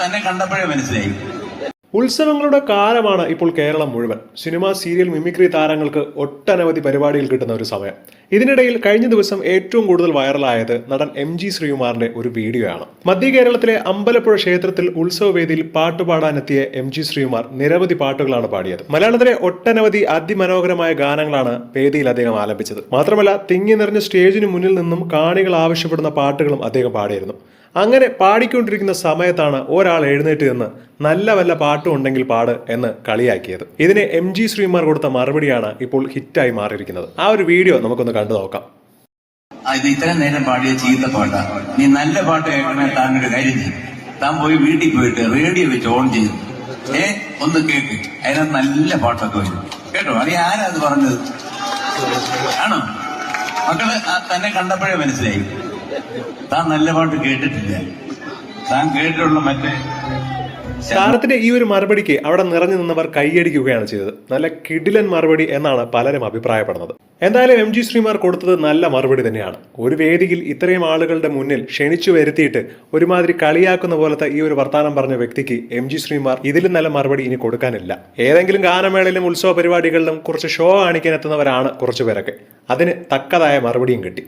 തന്നെ കണ്ടപ്പോഴേ മനസ്സിലായി. ഉത്സവങ്ങളുടെ കാലമാണ് ഇപ്പോൾ കേരളം മുഴുവൻ. സിനിമ സീരിയൽ മിമിക്രി താരങ്ങൾക്ക് ഒട്ടനവധി പരിപാടിയിൽ കിട്ടുന്ന ഒരു സമയം. ഇതിനിടയിൽ കഴിഞ്ഞ ദിവസം ഏറ്റവും കൂടുതൽ വൈറലായത് നടൻ എം ജി ശ്രീകുമാറിന്റെ ഒരു വീഡിയോ ആണ് മധ്യ കേരളത്തിലെ അമ്പലപ്പുഴ ക്ഷേത്രത്തിൽ ഉത്സവവേദിയിൽ പാട്ടുപാടാനെത്തിയ എം ജി ശ്രീകുമാർ നിരവധി പാട്ടുകളാണ് പാടിയത്. മലയാളത്തിലെ ഒട്ടനവധി അതിമനോഹരമായ ഗാനങ്ങളാണ് വേദിയിൽ അദ്ദേഹം ആലപിച്ചത്. മാത്രമല്ല തിങ്ങി നിറഞ്ഞ സ്റ്റേജിന് മുന്നിൽ നിന്നും കാണികൾ ആവശ്യപ്പെടുന്ന പാട്ടുകളും അദ്ദേഹം പാടിയിരുന്നു. അങ്ങനെ പാടിക്കൊണ്ടിരിക്കുന്ന സമയത്താണ് ഒരാൾ എഴുന്നേറ്റ് നിന്ന് നല്ല വല്ല പാട്ടും ഉണ്ടെങ്കിൽ പാട് എന്ന് കളിയാക്കിയത്. ഇതിനെ എം ജി ശ്രീമാർ കൊടുത്ത മറുപടിയാണ് ഇപ്പോൾ ഹിറ്റായി മാറിയിരിക്കുന്നത്. ആ ഒരു വീഡിയോ നമുക്കൊന്ന് കണ്ടു നോക്കാം. ഇത് ഇത്രയും നേരം പാടിയ ചീത്ത പാട്ടാ. നീ നല്ല പാട്ട് കേൾക്കണേ താൻ ഒരു കാര്യം ചെയ്യും. താൻ പോയി വീട്ടിൽ പോയിട്ട് റേഡിയോ വെച്ച് ഓൺ ചെയ്തു ഏ ഒന്ന് കേക്ക്. അതിനകത്ത് നല്ല പാട്ടൊക്കെ വരും. കേട്ടോ? അറിയ ആരാ അത് പറഞ്ഞത്? ആണോ? മക്കൾ തന്നെ കണ്ടപ്പോഴേ മനസ്സിലായി. താൻ നല്ല പാട്ട് കേട്ടിട്ടില്ല. താൻ കേട്ടിട്ടുള്ള മറ്റേ താരത്തിന്റെ ഈ ഒരു മറുപടിക്ക് അവിടെ നിറഞ്ഞു നിന്നവർ കൈയടിക്കുകയാണ് ചെയ്തത്. നല്ല കിടിലൻ മറുപടി എന്നാണ് പലരും അഭിപ്രായപ്പെടുന്നത്. എന്തായാലും എം ജി ശ്രീമാർ കൊടുത്തത് നല്ല മറുപടി തന്നെയാണ്. ഒരു വേദിയിൽ ഇത്രയും ആളുകളുടെ മുന്നിൽ ക്ഷണിച്ചു വരുത്തിയിട്ട് ഒരുമാതിരി കളിയാക്കുന്ന പോലത്തെ ഈ ഒരു വർത്താനം പറഞ്ഞ വ്യക്തിക്ക് എം ജി ശ്രീമാർ ഇതിലും നല്ല മറുപടി ഇനി കൊടുക്കാനില്ല. ഏതെങ്കിലും ഗാനമേളയിലും ഉത്സവ പരിപാടികളിലും കുറച്ച് ഷോ കാണിക്കാൻ എത്തുന്നവരാണ് കുറച്ചുപേരൊക്കെ അതിന് തക്കതായ മറുപടിയും കിട്ടി.